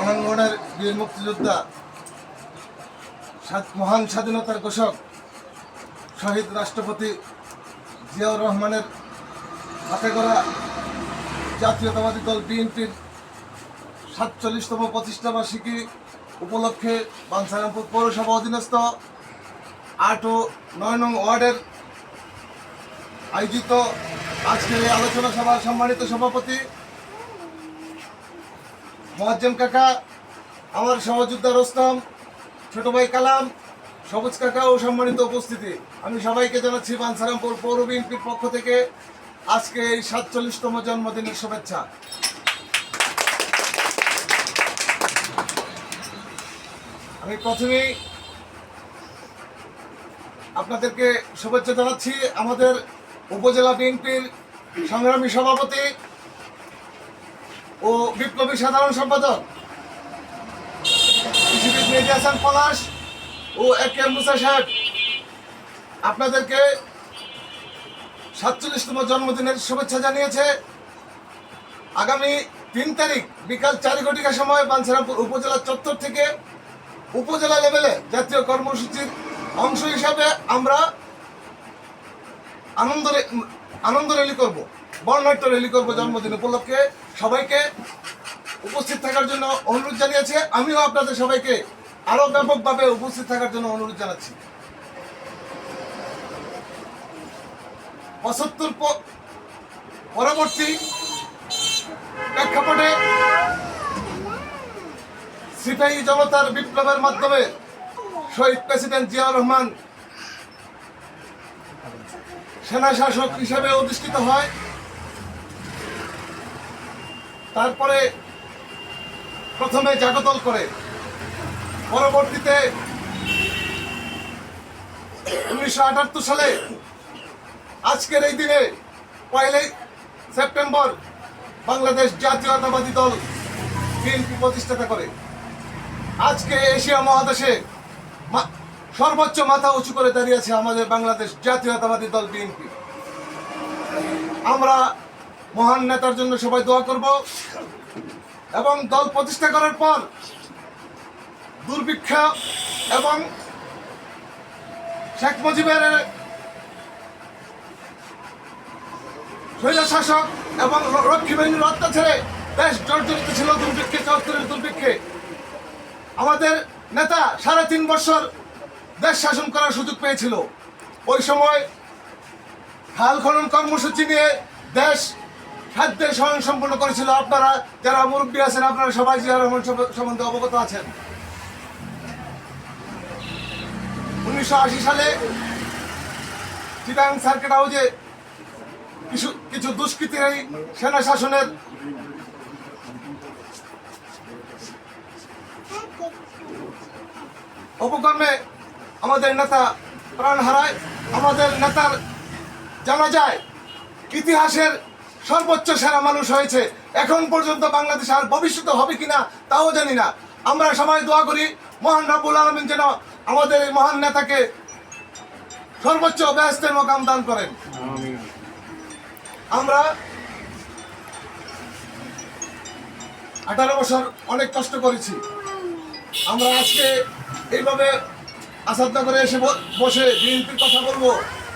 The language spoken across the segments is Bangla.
রণাঙ্গনের বীর মুক্তিযোদ্ধা মহান স্বাধীনতার ঘোষক শহীদ রাষ্ট্রপতি জিয়াউর রহমানের হাতে গড়া জাতীয়তাবাদী দল বিএনপির সাতচল্লিশতম প্রতিষ্ঠা বার্ষিকী উপলক্ষে বাঞ্ছারামপুর পৌরসভা অধীনস্থ আট ও নয় নং ওয়ার্ডের আয়োজিত আজকের এই আলোচনা সভার সম্মানিত সভাপতি মোয়াজ্জেম কাকা, আমার সহযোদ্ধা রোস্তম, ছোট ভাই কালাম, সবুজ কাকা ও সম্মানিত উপস্থিতি। আমি সবাইকে জানাচ্ছি বাঞ্ছারামপুর পৌর বিএনপির পক্ষ থেকে আজকে এই সাতচল্লিশতম জন্মদিনের শুভেচ্ছা। আমি প্রথমেই আপনাদেরকে শুভেচ্ছা জানাচ্ছি আমাদের উপজেলা বিএনপির সংগ্রামী সভাপতি ও বিপ্লবী সাধারণ সম্পাদক। পলাশ ও এ কে মুসা সাহেব। আপনাদেরকে সাতচল্লিশতম জন্মদিনের শুভেচ্ছা জানিয়েছে। আগামী তিন তারিখ বিকাল চার ঘটিকার সময় বাঞ্ছারামপুর উপজেলা চত্বর থেকে উপজেলা লেভেলে জাতীয় কর্মসূচির অংশ হিসাবে আমরা আনন্দ আনন্দ র্যালি করব। বর্ণাঢ্য র্যালি করব জন্মদিন উপলক্ষে। সবাইকে উপস্থিত থাকার জন্য অনুরোধ জানিয়েছে। আমিও আপনাদের সবাইকে আরও ব্যাপকভাবে উপস্থিত থাকার জন্য অনুরোধ জানাচ্ছি। পঁচাত্তর পরবর্তী প্রেক্ষাপটে সিপাহী জনতার বিপ্লবের মাধ্যমে শহীদ প্রেসিডেন্ট জিয়াউর রহমান সেনা শাসক হিসেবে অধিষ্ঠিত হয়। তারপরে প্রথমে জাগতল করে, পরবর্তীতে উনিশশো আটাত্তর সালে, আজকের এই দিনে পয়লাই সেপ্টেম্বর বাংলাদেশ জাতীয়তাবাদী দল বিএনপি প্রতিষ্ঠাতা করে। আজকে এশিয়া মহাদেশে সর্বোচ্চ মাথা উঁচু করে দাঁড়িয়েছে আমাদের বাংলাদেশ জাতীয়তাবাদী দল বিএনপি। আমরা মহান নেতার জন্য সবাই দোয়া করব এবং দল প্রতিষ্ঠা করার পর দুর্ভিক্ষ এবং শেখ মুজিবের স্বৈরশাসক এবং রক্ষী বাহিনীর অত্যাচারে দেশ জর্জরিত ছিল দুর্ভিক্ষে চৌত্তরের দুর্ভিক্ষে। আমাদের নেতা সাড়ে তিন বছর দেশ শাসন করার সুযোগ পেয়েছিল। ওই সময় খাল খনন কর্মসূচি নিয়ে দেশ খাদ্যের স্বয়ং সম্পন্ন করেছিল আপনারা, যারা মুরব্বী আছেন, আপনারা সবাই জিয়া রহমান সম্বন্ধে অবগত আছেন। উনিশশো আশি সালে চিটাং সার্কিট হাউজে কিছু কিছু দুষ্কৃতির সেনা শাসনের অপকর্মে আমাদের নেতা প্রাণ হারায়, আমাদের নেতার জানা যায়, ইতিহাসের সর্বোচ্চ সেরা মানুষ হয়েছে। এখন পর্যন্ত বাংলাদেশ আর ভবিষ্যতে হবে কিনা তাও জানি না। আমরা সবাই দোয়া করি, মহান রাবুল আলমিন যেন আমাদের এই মহান নেতাকে সর্বোচ্চ ব্যস্তের মোকাম দান করেন। আমরা আঠারো বছর অনেক কষ্ট করেছি। আমরা আজকে এইভাবে আসাদনগরে এসে বসে বিএনপির কথা বলব,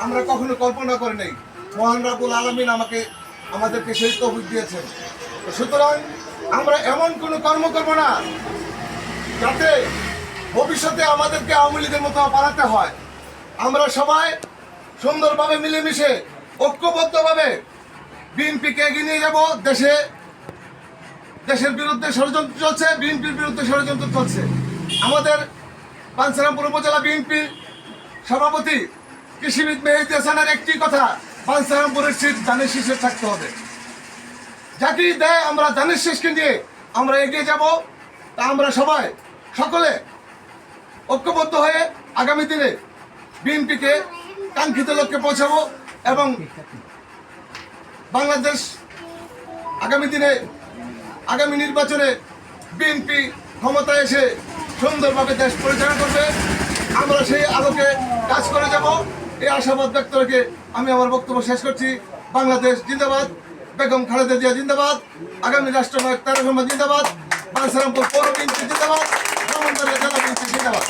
আমরা কখনো কল্পনা করি নাই। মহান রাবুল আলমিন আমাকে আমাদেরকে সেই তৌফিক দিয়েছেন সুতরাং আমরা এমন কোনো কর্ম করব না যাতে ভবিষ্যতে আমাদেরকে আওয়ামী লীগের মতো পালাতে হয়। আমরা সবাই সুন্দরভাবে মিলেমিশে, ঐক্যবদ্ধভাবে বিএনপিকে এগিয়ে নিয়ে যাব। দেশে, দেশের বিরুদ্ধে ষড়যন্ত্র চলছে, বিএনপির বিরুদ্ধে ষড়যন্ত্র চলছে। আমাদের পাঞ্চারামপুর উপজেলা বিএনপির সভাপতি কৃষিবিদ মেহেদি হাসানের একটি কথা পাঞ্চারামপুরের সিট ধানের শীষে থাকতে হবে। যাকেই দেয়, আমরা ধানের শীষকে নিয়ে আমরা এগিয়ে যাব। তা আমরা সবাই, সকলে ঐক্যবদ্ধ হয়ে আগামী দিনে বিএনপিকে কাঙ্ক্ষিত লক্ষ্যে পৌঁছাবো এবং বাংলাদেশ আগামী দিনে, আগামী নির্বাচনে বিএনপি ক্ষমতায় এসে সুন্দরভাবে দেশ পরিচালনা করবে। আমরা সেই আলোকে কাজ করে যাব। এই আশাবাদ ব্যক্ত রেখে আমি আমার বক্তব্য শেষ করছি। বাংলাদেশ জিন্দাবাদ। বেগম খালেদা জিয়া জিন্দাবাদ। আগামী রাষ্ট্রনায়ক তারা জিন্দাবাদ। বালসারামপুর পৌর জিন্দাবাদ। জিন্দাবাদ।